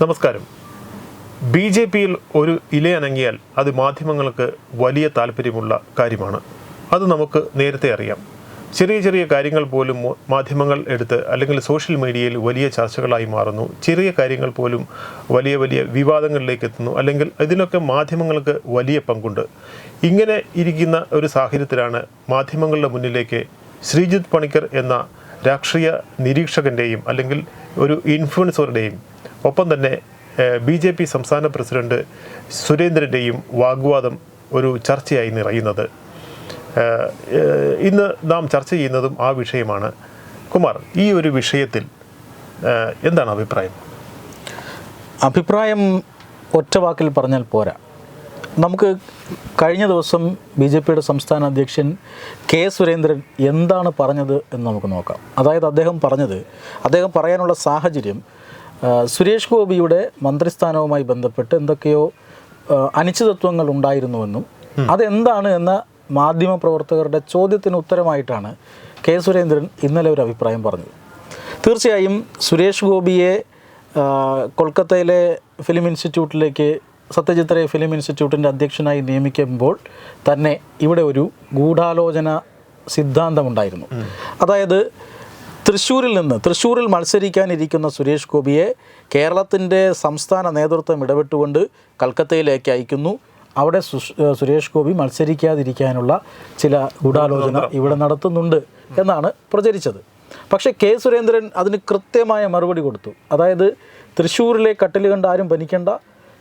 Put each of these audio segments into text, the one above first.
നമസ്കാരം. B J പിയിൽ ഒരു ഇലയനങ്ങിയാൽ അത് മാധ്യമങ്ങൾക്ക് വലിയ താല്പര്യമുള്ള കാര്യമാണ്. അത് നമുക്ക് നേരത്തെ അറിയാം. ചെറിയ ചെറിയ കാര്യങ്ങൾ പോലും മാധ്യമങ്ങൾ എടുത്ത് അല്ലെങ്കിൽ സോഷ്യൽ മീഡിയയിൽ വലിയ ചർച്ചകളായി മാറുന്നു. ചെറിയ കാര്യങ്ങൾ പോലും വലിയ വലിയ വിവാദങ്ങളിലേക്ക് എത്തുന്നു. അല്ലെങ്കിൽ ഇതിനൊക്കെ മാധ്യമങ്ങൾക്ക് വലിയ പങ്കുണ്ട്. ഇങ്ങനെ ഇരിക്കുന്ന ഒരു സാഹചര്യത്തിലാണ് മാധ്യമങ്ങളുടെ മുന്നിലേക്ക് ശ്രീജിത്ത് പണിക്കർ എന്ന രാഷ്ട്രീയ നിരീക്ഷകന്റെയും അല്ലെങ്കിൽ ഒരു ഇൻഫ്ലുവൻസറുടെയും ഒപ്പം തന്നെ ബി ജെ പി സംസ്ഥാന പ്രസിഡന്റ് സുരേന്ദ്രന്റെയും വാഗ്വാദം ഒരു ചർച്ചയായി നിറയുന്നത്. ഇന്ന് നാം ചർച്ച ചെയ്യുന്നതും ആ വിഷയമാണ്. കുമാർ ഈ ഒരു വിഷയത്തിൽ എന്താണ് അഭിപ്രായം? അഭിപ്രായം ഒറ്റ വാക്കിൽ പറഞ്ഞാൽ പോരാ. നമുക്ക് കഴിഞ്ഞ ദിവസം ബി ജെ പിയുടെ സംസ്ഥാന അധ്യക്ഷൻ കെ സുരേന്ദ്രൻ എന്താണ് പറഞ്ഞത് എന്ന് നമുക്ക് നോക്കാം. അതായത് അദ്ദേഹം പറഞ്ഞത് അദ്ദേഹം പറയാനുള്ള സാഹചര്യം സുരേഷ് ഗോപിയുടെ മന്ത്രിസ്ഥാനവുമായി ബന്ധപ്പെട്ട് എന്തൊക്കെയോ അനിശ്ചിതത്വങ്ങൾ ഉണ്ടായിരുന്നുവെന്നും അതെന്താണ് എന്ന മാധ്യമപ്രവർത്തകരുടെ ചോദ്യത്തിന് ഉത്തരമായിട്ടാണ് കെ സുരേന്ദ്രൻ ഇന്നലെ ഒരു അഭിപ്രായം പറഞ്ഞത്. തീർച്ചയായും സുരേഷ് ഗോപിയെ കൊൽക്കത്തയിലെ ഫിലിം ഇൻസ്റ്റിറ്റ്യൂട്ടിലേക്ക് സത്യജിത് റേ ഫിലിം ഇൻസ്റ്റിറ്റ്യൂട്ടിന്റെ അധ്യക്ഷനായി നിയമിക്കുമ്പോൾ തന്നെ ഇവിടെ ഒരു ഗൂഢാലോചന സിദ്ധാന്തമുണ്ടായിരുന്നു. അതായത് തൃശ്ശൂരിൽ നിന്ന് തൃശ്ശൂരിൽ മത്സരിക്കാനിരിക്കുന്ന സുരേഷ് ഗോപിയെ കേരളത്തിന്റെ സംസ്ഥാന നേതൃത്വം ഇടപെട്ടുകൊണ്ട് കൽക്കത്തയിലേക്ക് അയക്കുന്നു. അവിടെ സുരേഷ് ഗോപി മത്സരിക്കാതിരിക്കാനുള്ള ചില ഗൂഢാലോചന ഇവിടെ നടത്തുന്നുണ്ട് എന്നാണ് പ്രചരിച്ചത്. പക്ഷേ കെ സുരേന്ദ്രൻ അതിന് കൃത്യമായ മറുപടി കൊടുത്തു. അതായത് തൃശ്ശൂരിലെ കട്ടിൽ കണ്ട് ആരും പനിക്കേണ്ട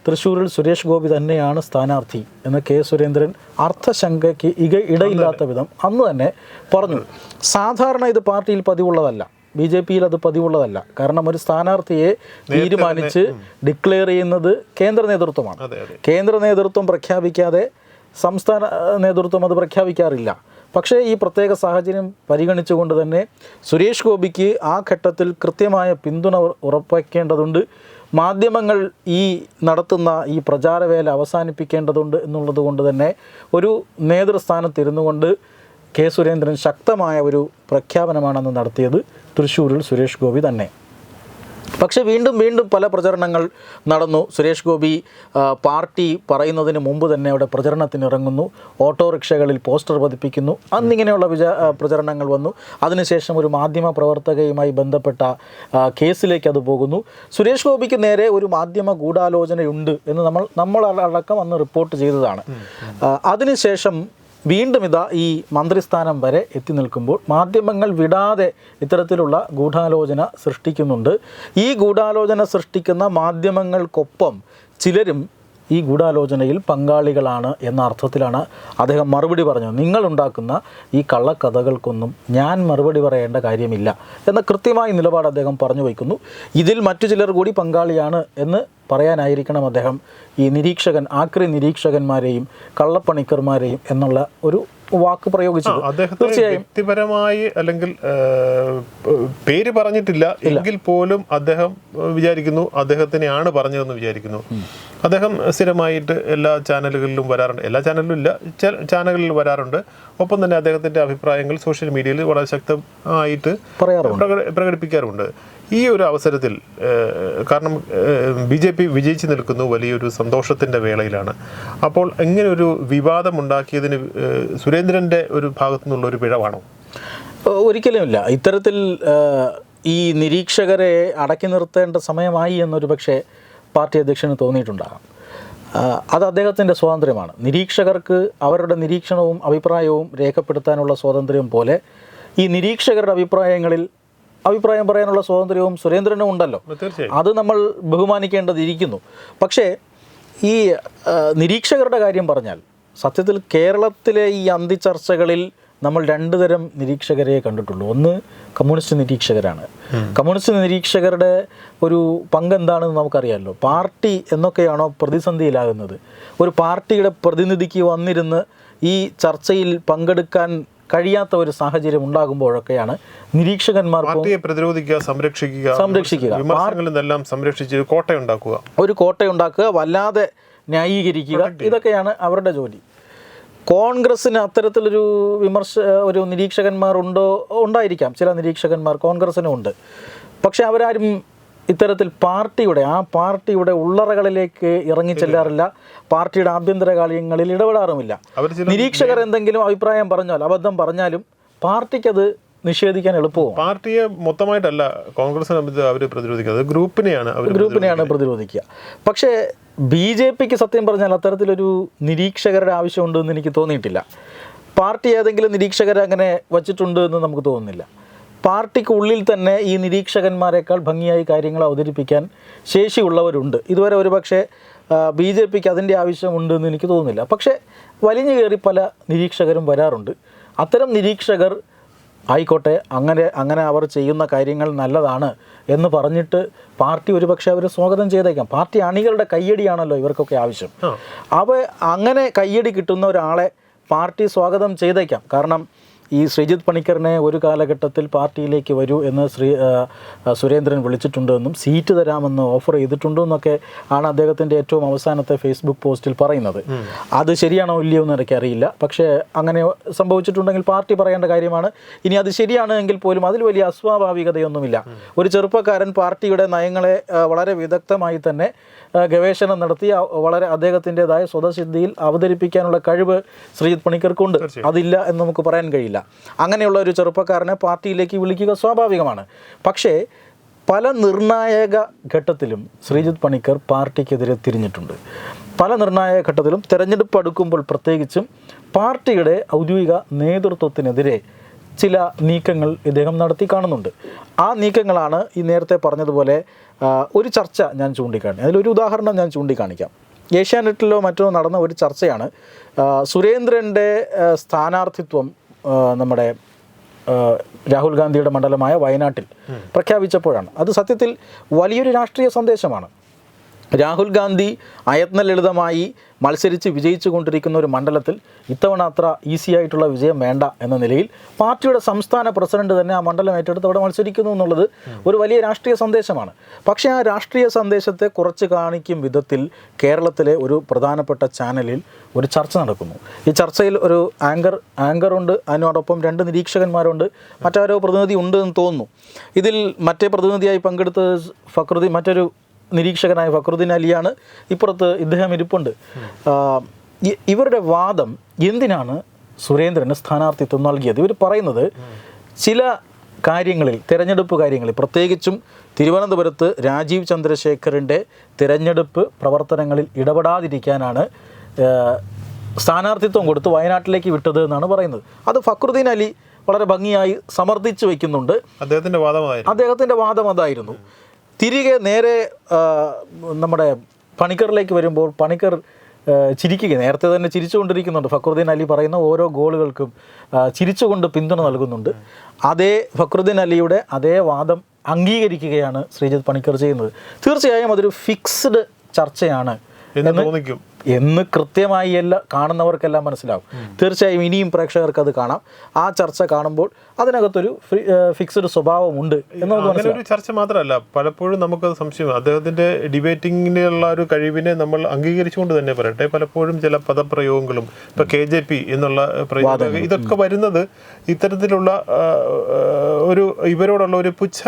തൃശ്ശൂരിൽ സുരേഷ് ഗോപി തന്നെയാണ് സ്ഥാനാർത്ഥി എന്ന് കെ സുരേന്ദ്രൻ അർത്ഥശങ്കയ്ക്ക് ഇക ഇടയില്ലാത്ത വിധം അന്ന് തന്നെ പറഞ്ഞു. സാധാരണ ഇത് പാർട്ടിയിൽ പതിവുള്ളതല്ല. ബി ജെ പിയിൽ അത് പതിവുള്ളതല്ല. കാരണം ഒരു സ്ഥാനാർത്ഥിയെ തീരുമാനിച്ച് ഡിക്ലെയർ ചെയ്യുന്നത് കേന്ദ്ര നേതൃത്വമാണ്. കേന്ദ്ര നേതൃത്വം പ്രഖ്യാപിക്കാതെ സംസ്ഥാന നേതൃത്വം അത് പ്രഖ്യാപിക്കാറില്ല. പക്ഷേ ഈ പ്രത്യേക സാഹചര്യം പരിഗണിച്ചുകൊണ്ട് തന്നെ സുരേഷ് ഗോപിക്ക് ആ ഘട്ടത്തിൽ കൃത്യമായ പിന്തുണ ഉറ- ഉറപ്പാക്കേണ്ടതുണ്ട്. മാധ്യമങ്ങൾ ഈ നടത്തുന്ന ഈ പ്രചാരവേല അവസാനിപ്പിക്കേണ്ടതുണ്ട് എന്നുള്ളത് കൊണ്ട് തന്നെ ഒരു നേതൃസ്ഥാനത്തിരുന്നു കൊണ്ട് കെ സുരേന്ദ്രൻ ശക്തമായ ഒരു പ്രഖ്യാപനമാണെന്ന് നടത്തിയത്. തൃശ്ശൂരിൽ സുരേഷ് ഗോപി തന്നെ. പക്ഷേ വീണ്ടും വീണ്ടും പല പ്രചരണങ്ങൾ നടന്നു. സുരേഷ് ഗോപി പാർട്ടി പറയുന്നതിന് മുമ്പ് തന്നെ അവിടെ പ്രചരണത്തിന് ഇറങ്ങുന്നു ഓട്ടോറിക്ഷകളിൽ പോസ്റ്റർ പതിപ്പിക്കുന്നു. അന്നിങ്ങനെയുള്ള വിചാ പ്രചരണങ്ങൾ വന്നു. അതിനുശേഷം ഒരു മാധ്യമ പ്രവർത്തകയുമായി ബന്ധപ്പെട്ട കേസിലേക്ക് അത് പോകുന്നു. സുരേഷ് ഗോപിക്ക് നേരെ ഒരു മാധ്യമ ഗൂഢാലോചനയുണ്ട് എന്ന് നമ്മൾ നമ്മൾ അടക്കം അന്ന് റിപ്പോർട്ട് ചെയ്തതാണ്. അതിനുശേഷം വീണ്ടും ഇതാ ഈ മന്ത്രിസ്ഥാനം വരെ എത്തി നിൽക്കുമ്പോൾ മാധ്യമങ്ങൾ വിടാതെ ഇത്തരത്തിലുള്ള ഗൂഢാലോചന സൃഷ്ടിക്കുന്നുണ്ട്. ഈ ഗൂഢാലോചന സൃഷ്ടിക്കുന്ന മാധ്യമങ്ങൾക്കൊപ്പം ചിലരും ഈ ഗൂഢാലോചനയിൽ പങ്കാളികളാണ് എന്ന അർത്ഥത്തിലാണ് അദ്ദേഹം മറുപടി പറഞ്ഞത്. നിങ്ങളുണ്ടാക്കുന്ന ഈ കള്ളക്കഥകൾക്കൊന്നും ഞാൻ മറുപടി പറയേണ്ട കാര്യമില്ല എന്ന കൃത്യമായ നിലപാട് അദ്ദേഹം പറഞ്ഞു വയ്ക്കുന്നു. ഇതിൽ മറ്റു ചിലർ കൂടി പങ്കാളിയാണ് എന്ന് പറയാനായിരിക്കണം അദ്ദേഹം ഈ നിരീക്ഷകൻ ആക്രി നിരീക്ഷകന്മാരെയും കള്ളപ്പണിക്കർമാരെയും എന്നുള്ള ഒരു വാക്ക് പ്രയോഗിച്ചത്. വ്യക്തിപരമായി അല്ലെങ്കിൽ പേര് പറഞ്ഞിട്ടില്ല. എങ്കിൽ പോലും അദ്ദേഹം വിചാരിക്കുന്നു അദ്ദേഹത്തിനെയാണ് പറഞ്ഞതെന്ന് വിചാരിക്കുന്നു. അദ്ദേഹം സ്ഥിരമായിട്ട് എല്ലാ ചാനലുകളിലും വരാറുണ്ട്. എല്ലാ ചാനലിലും ഇല്ല. ചാനലുകളിൽ വരാറുണ്ട്. ഒപ്പം തന്നെ അദ്ദേഹത്തിന്റെ അഭിപ്രായങ്ങൾ സോഷ്യൽ മീഡിയയിൽ വളരെ ശക്തമായിട്ട് പ്രകടിപ്പിക്കാറുണ്ട് ഈ ഒരു അവസരത്തിൽ കാരണം ബി ജെ പി വിജയിച്ചു നിൽക്കുന്നു വലിയൊരു സന്തോഷത്തിന്റെ വേളയിലാണ്. അപ്പോൾ ഇങ്ങനെ ഒരു വിവാദമുണ്ടാക്കിയതിന് സുരേന്ദ്രന്റെ ഒരു ഭാഗത്തു നിന്നുള്ള ഒരു പിഴവാണോ ഒരിക്കലുമില്ല. ഇത്തരത്തിൽ ഈ നിരീക്ഷകരെ അടക്കി നിർത്തേണ്ട സമയമായി എന്നൊരു പക്ഷേ പാർട്ടി അധ്യക്ഷന് തോന്നിയിട്ടുണ്ടാകാം. അത് അദ്ദേഹത്തിന്റെ സ്വാതന്ത്ര്യമാണ്. നിരീക്ഷകർക്ക് അവരുടെ നിരീക്ഷണവും അഭിപ്രായവും രേഖപ്പെടുത്താനുള്ള സ്വാതന്ത്ര്യം പോലെ ഈ നിരീക്ഷകരുടെ അഭിപ്രായങ്ങളിൽ അഭിപ്രായം പറയാനുള്ള സ്വാതന്ത്ര്യവും സുരേന്ദ്രനും ഉണ്ടല്ലോ. അത് നമ്മൾ ബഹുമാനിക്കേണ്ടതിരിക്കുന്നു. പക്ഷേ ഈ നിരീക്ഷകരുടെ കാര്യം പറഞ്ഞാൽ സത്യത്തിൽ കേരളത്തിലെ ഈ അന്തിചർച്ചകളിൽ നമ്മൾ രണ്ടു തരം നിരീക്ഷകരെ കണ്ടിട്ടുള്ളൂ. ഒന്ന് കമ്മ്യൂണിസ്റ്റ് നിരീക്ഷകരാണ്. കമ്മ്യൂണിസ്റ്റ് നിരീക്ഷകരുടെ ഒരു പങ്ക് എന്താണെന്ന് നമുക്കറിയാമല്ലോ പാർട്ടി എന്നൊക്കെയാണോ പ്രതിസന്ധിയിലാകുന്നത്. ഒരു പാർട്ടിയുടെ പ്രതിനിധിക്ക് വന്നിരുന്ന് ഈ ചർച്ചയിൽ പങ്കെടുക്കാൻ കഴിയാത്ത ഒരു സാഹചര്യം ഉണ്ടാകുമ്പോഴൊക്കെയാണ് നിരീക്ഷകന്മാർ പാർട്ടിയെ പ്രതിരോധിക്കുക സംരക്ഷിക്കുക സംരക്ഷിക്കുക. വിമർശനങ്ങളിൽ സംരക്ഷിച്ച് ഒരു കോട്ടയുണ്ടാക്കുക ഒരു കോട്ടയുണ്ടാക്കുക വല്ലാതെ ന്യായീകരിക്കുക. ഇതൊക്കെയാണ് അവരുടെ ജോലി. കോൺഗ്രസ്സിന് അത്തരത്തിലൊരു വിമർശ ഒരു നിരീക്ഷകന്മാർ ഉണ്ടോ? ഉണ്ടായിരിക്കാം. ചില നിരീക്ഷകന്മാർ കോൺഗ്രസ്സിനും ഉണ്ട് പക്ഷെ അവരാരും ഇത്തരത്തിൽ പാർട്ടിയുടെ ആ പാർട്ടിയുടെ ഉള്ളറകളിലേക്ക് ഇറങ്ങി ചെല്ലാറില്ല. പാർട്ടിയുടെ ആഭ്യന്തര കാര്യങ്ങളിൽ ഇടപെടാറുമില്ല. നിരീക്ഷകർ എന്തെങ്കിലും അഭിപ്രായം പറഞ്ഞാൽ അബദ്ധം പറഞ്ഞാലും പാർട്ടിക്കത് നിഷേധിക്കാൻ എളുപ്പവും. പാർട്ടിയെ മൊത്തമായിട്ടല്ല കോൺഗ്രസ് അവർ പ്രതിരോധിക്കുന്നത്. ഗ്രൂപ്പിനെയാണ് ഗ്രൂപ്പിനെയാണ് പ്രതിരോധിക്കുക. പക്ഷേ ബി ജെ പിക്ക് സത്യം പറഞ്ഞാൽ അത്തരത്തിലൊരു നിരീക്ഷകരുടെ ആവശ്യമുണ്ടെന്ന് എനിക്ക് തോന്നിയിട്ടില്ല. പാർട്ടി ഏതെങ്കിലും നിരീക്ഷകരെ അങ്ങനെ വച്ചിട്ടുണ്ട് എന്ന് നമുക്ക് തോന്നുന്നില്ല. പാർട്ടിക്ക് ഉള്ളിൽ തന്നെ ഈ നിരീക്ഷകന്മാരെക്കാൾ ഭംഗിയായി കാര്യങ്ങൾ അവതരിപ്പിക്കാൻ ശേഷിയുള്ളവരുണ്ട്. ഇതുവരെ ഒരുപക്ഷെ ബി ജെ പിക്ക് അതിന്റെ ആവശ്യമുണ്ടെന്ന് എനിക്ക് തോന്നുന്നില്ല. പക്ഷേ വലിഞ്ഞു കയറി പല നിരീക്ഷകരും വരാറുണ്ട്. അത്തരം നിരീക്ഷകർ ആയിക്കോട്ടെ അങ്ങനെ അങ്ങനെ അവർ ചെയ്യുന്ന കാര്യങ്ങൾ നല്ലതാണ് എന്ന് പറഞ്ഞിട്ട് പാർട്ടി ഒരുപക്ഷെ അവരെ സ്വാഗതം ചെയ്തേക്കാം. പാർട്ടി അണികളുടെ കയ്യടിയാണല്ലോ ഇവർക്കൊക്കെ ആവശ്യം. അവ അങ്ങനെ കയ്യടി കിട്ടുന്ന ഒരാളെ പാർട്ടി സ്വാഗതം ചെയ്തേക്കാം. കാരണം ഈ ശ്രീജിത് പണിക്കറിനെ ഒരു കാലഘട്ടത്തിൽ പാർട്ടിയിലേക്ക് വരൂ എന്ന് ശ്രീ സുരേന്ദ്രൻ വിളിച്ചിട്ടുണ്ടെന്നും സീറ്റ് തരാമെന്ന് ഓഫർ ചെയ്തിട്ടുണ്ടെന്നൊക്കെ ആണ് അദ്ദേഹത്തിന്റെ ഏറ്റവും അവസാനത്തെ ഫേസ്ബുക്ക് പോസ്റ്റിൽ പറയുന്നത്. അത് ശരിയാണോ ഇല്ലയോ എന്ന് എനിക്കറിയില്ല പക്ഷേ അങ്ങനെ സംഭവിച്ചിട്ടുണ്ടെങ്കിൽ പാർട്ടി പറയേണ്ട കാര്യമാണ്. ഇനി അത് ശരിയാണ് എങ്കിൽ പോലും അതിൽ വലിയ അസ്വാഭാവികതയൊന്നുമില്ല. ഒരു ചെറുപ്പക്കാരൻ പാർട്ടിയുടെ നയങ്ങളെ വളരെ വിദഗ്ധമായി തന്നെ ഗവേഷണം നടത്തി വളരെ അദ്ദേഹത്തിന്റെതായ സ്വതസിദ്ധിയിൽ അവതരിപ്പിക്കാനുള്ള കഴിവ് ശ്രീജിത് പണിക്കർക്കുണ്ട്. അതില്ല എന്ന് നമുക്ക് പറയാൻ കഴിയില്ല. അങ്ങനെയുള്ള ഒരു ചെറുപ്പക്കാരനെ പാർട്ടിയിലേക്ക് വിളിക്കുക സ്വാഭാവികമാണ്. പക്ഷേ പല നിർണായക ഘട്ടത്തിലും ശ്രീജിത്ത് പണിക്കർ പാർട്ടിക്കെതിരെ തിരിഞ്ഞിട്ടുണ്ട്. പല നിർണായക ഘട്ടത്തിലും തെരഞ്ഞെടുപ്പ് അടുക്കുമ്പോൾ പ്രത്യേകിച്ചും പാർട്ടിയുടെ ഔദ്യോഗിക നേതൃത്വത്തിനെതിരെ ചില നീക്കങ്ങൾ ഇദ്ദേഹം നടത്തി കാണുന്നുണ്ട്. ആ നീക്കങ്ങളാണ് ഈ നേരത്തെ പറഞ്ഞതുപോലെ ഒരു ചർച്ച ഞാൻ ചൂണ്ടിക്കാണി അതിലൊരു ഉദാഹരണം ഞാൻ ചൂണ്ടിക്കാണിക്കാം. ഏഷ്യാനെറ്റിലോ മറ്റോ നടന്ന ഒരു ചർച്ചയാണ് സുരേന്ദ്രന്റെ സ്ഥാനാർത്ഥിത്വം നമ്മുടെ രാഹുൽ ഗാന്ധിയുടെ മണ്ഡലമായ വയനാട്ടിൽ പ്രഖ്യാപിച്ചപ്പോഴാണ്. അത് സത്യത്തിൽ വലിയൊരു രാഷ്ട്രീയ സന്ദേശമാണ്. രാഹുൽ ഗാന്ധി അയത്ന ലളിതമായി മത്സരിച്ച് വിജയിച്ചു കൊണ്ടിരിക്കുന്ന ഒരു മണ്ഡലത്തിൽ ഇത്തവണ അത്ര ഈസി ആയിട്ടുള്ള വിജയം വേണ്ട എന്ന നിലയിൽ പാർട്ടിയുടെ സംസ്ഥാന പ്രസിഡന്റ് തന്നെ ആ മണ്ഡലം ഏറ്റെടുത്ത് അവിടെ മത്സരിക്കുന്നു എന്നുള്ളത് ഒരു വലിയ രാഷ്ട്രീയ സന്ദേശമാണ്. പക്ഷേ ആ രാഷ്ട്രീയ സന്ദേശത്തെ കുറച്ച് കാണിക്കും വിധത്തിൽ കേരളത്തിലെ ഒരു പ്രധാനപ്പെട്ട ചാനലിൽ ഒരു ചർച്ച നടക്കുന്നു. ഈ ചർച്ചയിൽ ഒരു ആങ്കർ ആങ്കറുണ്ട് അതിനോടൊപ്പം രണ്ട് നിരീക്ഷകന്മാരുണ്ട് മറ്റാരോ പ്രതിനിധി ഉണ്ട് എന്ന് തോന്നുന്നു. ഇതിൽ മറ്റേ പ്രതിനിധിയായി പങ്കെടുത്ത ഫക്രുദ്ദീൻ മറ്റൊരു നിരീക്ഷകനായ ഫക്രുദ്ദീൻ അലിയാണ് ഇപ്പുറത്ത് ഇദ്ദേഹം ഇരിപ്പുണ്ട്. ഇവരുടെ വാദം എന്തിനാണ് സുരേന്ദ്രന് സ്ഥാനാർത്ഥിത്വം നൽകിയത്? ഇവർ പറയുന്നത് ചില കാര്യങ്ങളിൽ തിരഞ്ഞെടുപ്പ് കാര്യങ്ങളിൽ പ്രത്യേകിച്ചും തിരുവനന്തപുരത്ത് രാജീവ് ചന്ദ്രശേഖറിന്റെ തിരഞ്ഞെടുപ്പ് പ്രവർത്തനങ്ങളിൽ ഇടപെടാതിരിക്കാനാണ് സ്ഥാനാർത്ഥിത്വം കൊടുത്ത് വയനാട്ടിലേക്ക് വിട്ടത് എന്നാണ് പറയുന്നത്. അത് ഫക്രുദ്ദീൻ അലി വളരെ ഭംഗിയായി സമർത്ഥിച്ചു വയ്ക്കുന്നുണ്ട് അദ്ദേഹത്തിന്റെ വാദമായിരുന്നു അദ്ദേഹത്തിന്റെ വാദം അതായിരുന്നു. തിരികെ നേരെ നമ്മുടെ പണിക്കറിലേക്ക് വരുമ്പോൾ പണിക്കർ ചിരിക്കുക നേരത്തെ തന്നെ ചിരിച്ചുകൊണ്ടിരിക്കുന്നുണ്ട്. ഫക്രുദ്ദീൻ അലി പറയുന്ന ഓരോ ഗോളുകൾക്കും ചിരിച്ചുകൊണ്ട് പിന്തുണ നൽകുന്നുണ്ട്. അതേ ഫക്രുദ്ദീൻ അലിയുടെ അതേ വാദം അംഗീകരിക്കുകയാണ് ശ്രീജിത് പണിക്കർ ചെയ്യുന്നത്. തീർച്ചയായും അതൊരു ഫിക്സ്ഡ് ചർച്ചയാണ് എന്ന് തോന്നിക്കും. എന്ന് കൃത്യമായി എല്ലാ കാണുന്നവർക്കെല്ലാം മനസ്സിലാവും. തീർച്ചയായും ഇനിയും പ്രേക്ഷകർക്ക് അത് കാണാം. ആ ചർച്ച കാണുമ്പോൾ അതിനകത്തൊരു ഫിക്സ്ഡ് സ്വഭാവമുണ്ട് എന്ന് നമുക്ക് ഒരു ചർച്ച മാത്രമല്ല പലപ്പോഴും നമുക്ക് സംശയം. അദ്ദേഹത്തിന്റെ ഡിബേറ്റിങ്ങിനുള്ള ഒരു കഴിവിനെ നമ്മൾ അംഗീകരിച്ചുകൊണ്ട് തന്നെ പറയട്ടെ. പലപ്പോഴും ചില പദപ്രയോഗങ്ങളും ഇപ്പൊ കെ ജെ പി എന്നുള്ള പ്രയോഗം ഇതൊക്കെ വരുന്നത് ഇത്തരത്തിലുള്ള ഒരു ഇവരോടുള്ള ഒരു പുച്ഛ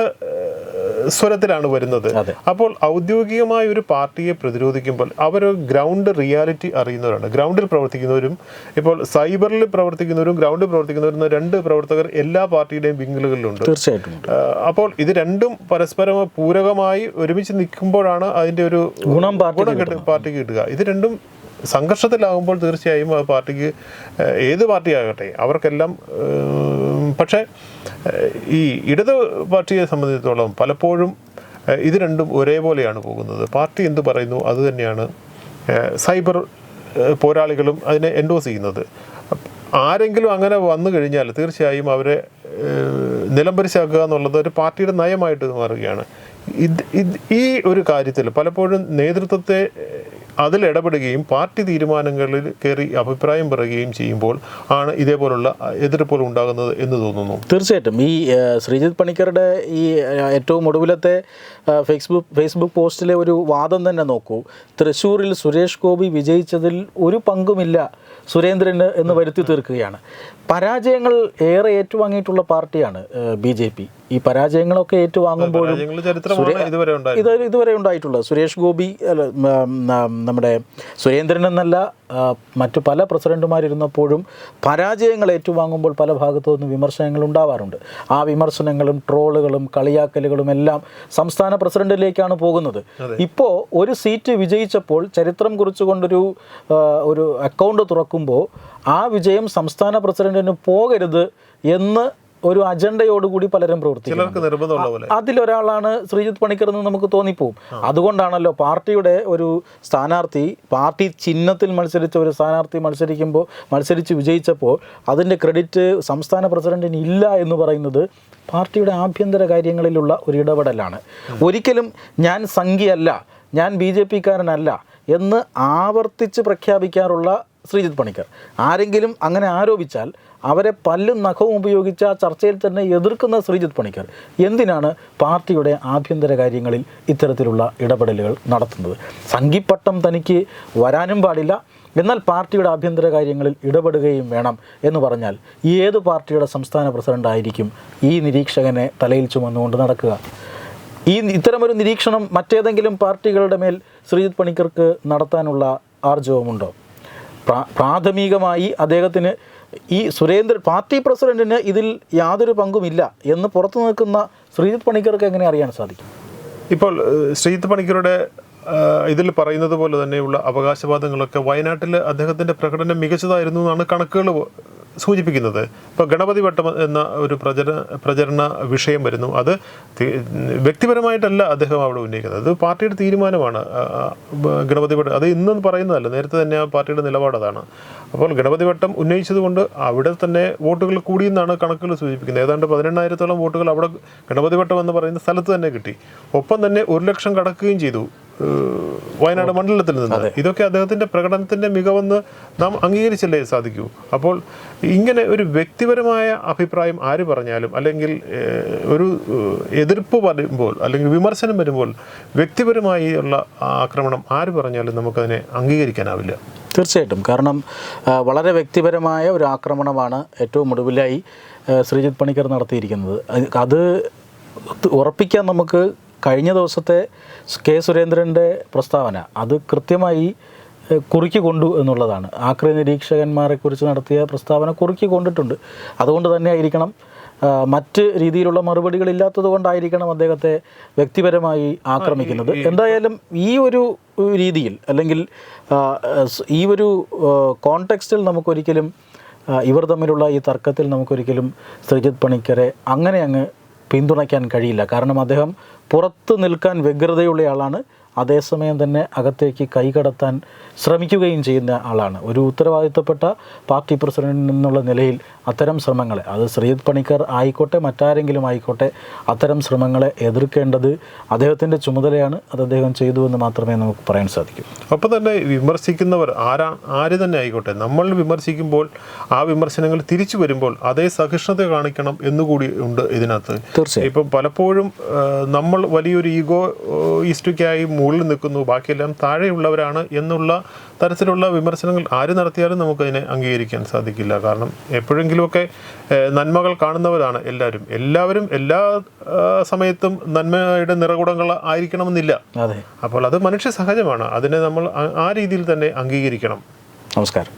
സ്വരത്തിലാണ് വരുന്നത്. അപ്പോൾ ഔദ്യോഗികമായ ഒരു പാർട്ടിയെ പ്രതിരോധിക്കുമ്പോൾ അവർ ഗ്രൗണ്ട് റിയാലിറ്റി അറിയുന്നവരാണ്. ഗ്രൗണ്ടിൽ പ്രവർത്തിക്കുന്നവരും ഇപ്പോൾ സൈബറിൽ പ്രവർത്തിക്കുന്നവരും ഗ്രൗണ്ടിൽ പ്രവർത്തിക്കുന്നവരും രണ്ട് പ്രവർത്തകർ എല്ലാ പാർട്ടിയുടെയും വിങ്ങലുകളിലുണ്ട്. തീർച്ചയായിട്ടും. അപ്പോൾ ഇത് രണ്ടും പരസ്പരം പൂരകമായി ഒരുമിച്ച് നിൽക്കുമ്പോഴാണ് അതിന്റെ ഒരു ഗുണം പാർട്ടിക്ക് ഗുണം കിട്ടുക പാർട്ടിക്ക് കിട്ടുക. ഇത് രണ്ടും സംഘർഷത്തിലാകുമ്പോൾ തീർച്ചയായും ആ പാർട്ടിക്ക് ഏത് പാർട്ടി ആകട്ടെ അവർക്കെല്ലാം പക്ഷേ ഈ ഇടത് പാർട്ടിയെ സംബന്ധിച്ചിടത്തോളം പലപ്പോഴും ഇത് രണ്ടും ഒരേപോലെയാണ് പോകുന്നത്. പാർട്ടി എന്ത് പറയുന്നു അത് തന്നെയാണ് സൈബർ പോരാളികളും അതിനെ എൻഡോസ് ചെയ്യുന്നത്. ആരെങ്കിലും അങ്ങനെ വന്നു കഴിഞ്ഞാൽ തീർച്ചയായും അവരെ നിലംപരിശാക്കുക എന്നുള്ളത് ഒരു പാർട്ടിയുടെ നയമായിട്ട് മാറുകയാണ്. ഇത് ഈ ഒരു കാര്യത്തിൽ പലപ്പോഴും നേതൃത്വത്തെ അതിൽ ഇടപെടുകയും പാർട്ടി തീരുമാനങ്ങളിൽ കയറി അഭിപ്രായം പറയുകയും ചെയ്യുമ്പോൾ ആണ് ഇതേപോലുള്ള എതിർപ്പുകൾ ഉണ്ടാകുന്നത് എന്ന് തോന്നുന്നു. തീർച്ചയായിട്ടും. ഈ ശ്രീജിത് പണിക്കറുടെ ഈ ഏറ്റവും ഒടുവിലത്തെ ഫേസ്ബുക്ക് ഫേസ്ബുക്ക് പോസ്റ്റിലെ ഒരു വാദം തന്നെ നോക്കൂ. തൃശ്ശൂരിൽ സുരേഷ് ഗോപി വിജയിച്ചതിൽ ഒരു പങ്കുമില്ല സുരേന്ദ്രന് എന്ന് വരുത്തി തീർക്കുകയാണ്. പരാജയങ്ങൾ ഏറെ ഏറ്റുവാങ്ങിയിട്ടുള്ള പാർട്ടിയാണ് ബി ജെ പി. ഈ പരാജയങ്ങളൊക്കെ ഏറ്റുവാങ്ങുമ്പോഴും ഇത് ഇതുവരെ ഉണ്ടായിട്ടുള്ളത്. സുരേഷ് ഗോപി നമ്മുടെ സുരേന്ദ്രൻ എന്നല്ല മറ്റു പല പ്രസിഡന്റുമാരിരുന്നപ്പോഴും പരാജയങ്ങൾ ഏറ്റുവാങ്ങുമ്പോൾ പല ഭാഗത്തു നിന്നും വിമർശനങ്ങൾ ഉണ്ടാവാറുണ്ട്. ആ വിമർശനങ്ങളും ട്രോളുകളും കളിയാക്കലുകളും എല്ലാം സംസ്ഥാന പ്രസിഡന്റിലേക്കാണ് പോകുന്നത്. ഇപ്പോൾ ഒരു സീറ്റ് വിജയിച്ചപ്പോൾ ചരിത്രം കുറിച്ചുകൊണ്ടൊരു ഒരു അക്കൗണ്ട് തുറക്കുമ്പോൾ ആ വിജയം സംസ്ഥാന പ്രസിഡന്റിന് പോകരുത് എന്ന് ഒരു അജണ്ടയോടുകൂടി പലരും പ്രവർത്തിക്കും അതിലൊരാളാണ് ശ്രീജിത്ത് പണിക്കർ എന്ന് നമുക്ക് തോന്നിപ്പോവും. അതുകൊണ്ടാണല്ലോ പാർട്ടിയുടെ ഒരു സ്ഥാനാർത്ഥി പാർട്ടി ചിഹ്നത്തിൽ മത്സരിച്ച ഒരു സ്ഥാനാർത്ഥി മത്സരിക്കുമ്പോൾ മത്സരിച്ച് വിജയിച്ചപ്പോൾ അതിന്റെ ക്രെഡിറ്റ് സംസ്ഥാന പ്രസിഡന്റിന് ഇല്ല എന്ന് പറയുന്നത് പാർട്ടിയുടെ ആഭ്യന്തര കാര്യങ്ങളിലുള്ള ഒരു ഇടപെടലാണ്. ഒരിക്കലും ഞാൻ സംഖ്യയല്ല ഞാൻ ബി ജെ പിക്കാരനല്ല എന്ന് ആവർത്തിച്ച് പ്രഖ്യാപിക്കാറുള്ള ശ്രീജിത്ത് പണിക്കർ. ആരെങ്കിലും അങ്ങനെ ആരോപിച്ചാൽ അവരെ പല്ലും നഖവും ഉപയോഗിച്ച ചർച്ചയിൽ തന്നെ എതിർക്കുന്ന ശ്രീജിത് പണിക്കർ. എന്തിനാണ് പാർട്ടിയുടെ ആഭ്യന്തര കാര്യങ്ങളിൽ ഇത്തരത്തിലുള്ള ഇടപെടലുകൾ നടത്തുന്നത്? സംഘിപ്പട്ടം തനിക്ക് വരാനും പാടില്ല. എന്നാൽ പാർട്ടിയുടെ ആഭ്യന്തര കാര്യങ്ങളിൽ ഇടപെടുകയും വേണം എന്ന് പറഞ്ഞാൽ ഏത് പാർട്ടിയുടെ സംസ്ഥാന പ്രസിഡന്റ് ആയിരിക്കും ഈ നിരീക്ഷകനെ തലയിൽ ചുമന്നുകൊണ്ട് നടക്കുക? ഈ ഇത്തരമൊരു നിരീക്ഷണം മറ്റേതെങ്കിലും പാർട്ടികളുടെ മേൽ ശ്രീജിത് പണിക്കർക്ക് നടത്താനുള്ള ആർജവമുണ്ടോ? പ്രാഥമികമായി അദ്ദേഹത്തിന് ഈ സുരേന്ദ്രൻ പാർട്ടി പ്രസിഡന്റിന് ഇതിൽ യാതൊരു പങ്കുമില്ല എന്ന് പുറത്തു നിൽക്കുന്ന ശ്രീജിത് പണിക്കർക്ക് എങ്ങനെ അറിയാൻ സാധിക്കും? ഇപ്പോൾ ശ്രീജിത് പണിക്കരുടെ ഇതിൽ പറയുന്നത് പോലെ തന്നെയുള്ള അവകാശവാദങ്ങളൊക്കെ വയനാട്ടിൽ അദ്ദേഹത്തിന്റെ പ്രകടനം മികച്ചതായിരുന്നു എന്നാണ് കണക്കുകൾ സൂചിപ്പിക്കുന്നത്. ഇപ്പോൾ ഗണപതി വട്ടം എന്ന ഒരു പ്രചര പ്രചരണ വിഷയം വരുന്നു. അത് വ്യക്തിപരമായിട്ടല്ല അദ്ദേഹം അവിടെ ഉന്നയിക്കുന്നത്. അത് പാർട്ടിയുടെ തീരുമാനമാണ്. ഗണപതി വട്ടം അത് ഇന്നും പറയുന്നതല്ല. നേരത്തെ തന്നെ പാർട്ടിയുടെ നിലപാട് അതാണ്. അപ്പോൾ ഗണപതി വട്ടം ഉന്നയിച്ചതുകൊണ്ട് അവിടെ തന്നെ വോട്ടുകൾ കൂടിയെന്നാണ് കണക്കുകൾ സൂചിപ്പിക്കുന്നത്. ഏതാണ്ട് പതിനെണ്ണായിരത്തോളം വോട്ടുകൾ അവിടെ ഗണപതി വട്ടം എന്ന് പറയുന്ന സ്ഥലത്ത് തന്നെ കിട്ടി. ഒപ്പം തന്നെ ഒരു ലക്ഷം കടക്കുകയും ചെയ്തു. വയനാട് മണ്ഡലത്തിൽ നിന്ന് ഇതൊക്കെ അദ്ദേഹത്തിന്റെ പ്രകടനത്തിന്റെ മികവെന്ന് നാം അംഗീകരിച്ചല്ലേ സാധിക്കൂ? അപ്പോൾ ഇങ്ങനെ ഒരു വ്യക്തിപരമായ അഭിപ്രായം ആര് പറഞ്ഞാലും അല്ലെങ്കിൽ ഒരു എതിർപ്പ് വരുമ്പോൾ അല്ലെങ്കിൽ വിമർശനം വരുമ്പോൾ വ്യക്തിപരമായി ഉള്ള ആക്രമണം ആര് പറഞ്ഞാലും നമുക്കതിനെ അംഗീകരിക്കാനാവില്ല. തീർച്ചയായിട്ടും. കാരണം വളരെ വ്യക്തിപരമായ ഒരു ആക്രമണമാണ് ഏറ്റവും ഒടുവിലായി ശ്രീജിത് ശ്രീജിത്ത് പണിക്കർ നടത്തിയിരിക്കുന്നത്. അത് ഉറപ്പിക്കാൻ നമുക്ക് കഴിഞ്ഞ ദിവസത്തെ കെ സുരേന്ദ്രന്റെ പ്രസ്താവന അത് കൃത്യമായി കുറുക്കി കൊണ്ടു എന്നുള്ളതാണ്. ആക്രി നിരീക്ഷകന്മാരെക്കുറിച്ച് നടത്തിയ പ്രസ്താവന കുറുക്കി കൊണ്ടിട്ടുണ്ട്. അതുകൊണ്ട് തന്നെ ആയിരിക്കണം മറ്റ് രീതിയിലുള്ള മറുപടികൾ ഇല്ലാത്തത് കൊണ്ടായിരിക്കണം അദ്ദേഹത്തെ വ്യക്തിപരമായി ആക്രമിക്കുന്നത്. എന്തായാലും ഈ ഒരു രീതിയിൽ അല്ലെങ്കിൽ ഈ ഒരു കോണ്ടെക്സ്റ്റിൽ നമുക്കൊരിക്കലും ഇവർ തമ്മിലുള്ള ഈ തർക്കത്തിൽ നമുക്കൊരിക്കലും ശ്രീജിത് പണിക്കരെ അങ്ങനെ അങ്ങ് പിന്തുണയ്ക്കാൻ കഴിയില്ല. കാരണം അദ്ദേഹം പുറത്ത് നിൽക്കാൻ വ്യഗ്രതയുള്ള ആളാണ്. അതേസമയം തന്നെ അകത്തേക്ക് കൈകടത്താൻ ശ്രമിക്കുകയും ചെയ്യുന്ന ആളാണ്. ഒരു ഉത്തരവാദിത്തപ്പെട്ട പാർട്ടി പ്രസിഡന്റിൽ നിന്നുള്ള നിലയിൽ അത്തരം ശ്രമങ്ങളെ അത് ശ്രീജിത് പണിക്കർ ആയിക്കോട്ടെ മറ്റാരെങ്കിലും ആയിക്കോട്ടെ അത്തരം ശ്രമങ്ങളെ എതിർക്കേണ്ടത് അദ്ദേഹത്തിന്റെ ചുമതലയാണ്. അത് അദ്ദേഹം ചെയ്തു എന്ന് മാത്രമേ നമുക്ക് പറയാൻ സാധിക്കൂ. അപ്പോൾ തന്നെ വിമർശിക്കുന്നവർ ആരാ ആര് തന്നെ ആയിക്കോട്ടെ നമ്മൾ വിമർശിക്കുമ്പോൾ ആ വിമർശനങ്ങൾ തിരിച്ചു വരുമ്പോൾ അതേ സഹിഷ്ണുത കാണിക്കണം എന്നുകൂടി ഉണ്ട് ഇതിനകത്ത്. തീർച്ചയായും. ഇപ്പം പലപ്പോഴും നമ്മൾ വലിയൊരു ഈഗോ ഈസ്റ്റിക്കായി മുകളിൽ നിൽക്കുന്നു. ബാക്കിയെല്ലാം താഴെയുള്ളവരാണ് എന്നുള്ള തരത്തിലുള്ള വിമർശനങ്ങൾ ആര് നടത്തിയാലും നമുക്കതിനെ അംഗീകരിക്കാൻ സാധിക്കില്ല. കാരണം എപ്പോഴെങ്കിലുമൊക്കെ നന്മകൾ കാണുന്നവരാണ് എല്ലാവരും. എല്ലാവരും എല്ലാ സമയത്തും നന്മയുടെ നിറകുടങ്ങൾ ആയിരിക്കണമെന്നില്ല. അപ്പോൾ അത് മനുഷ്യ സഹജമാണ്. അതിനെ നമ്മൾ ആ രീതിയിൽ തന്നെ അംഗീകരിക്കണം. നമസ്കാരം.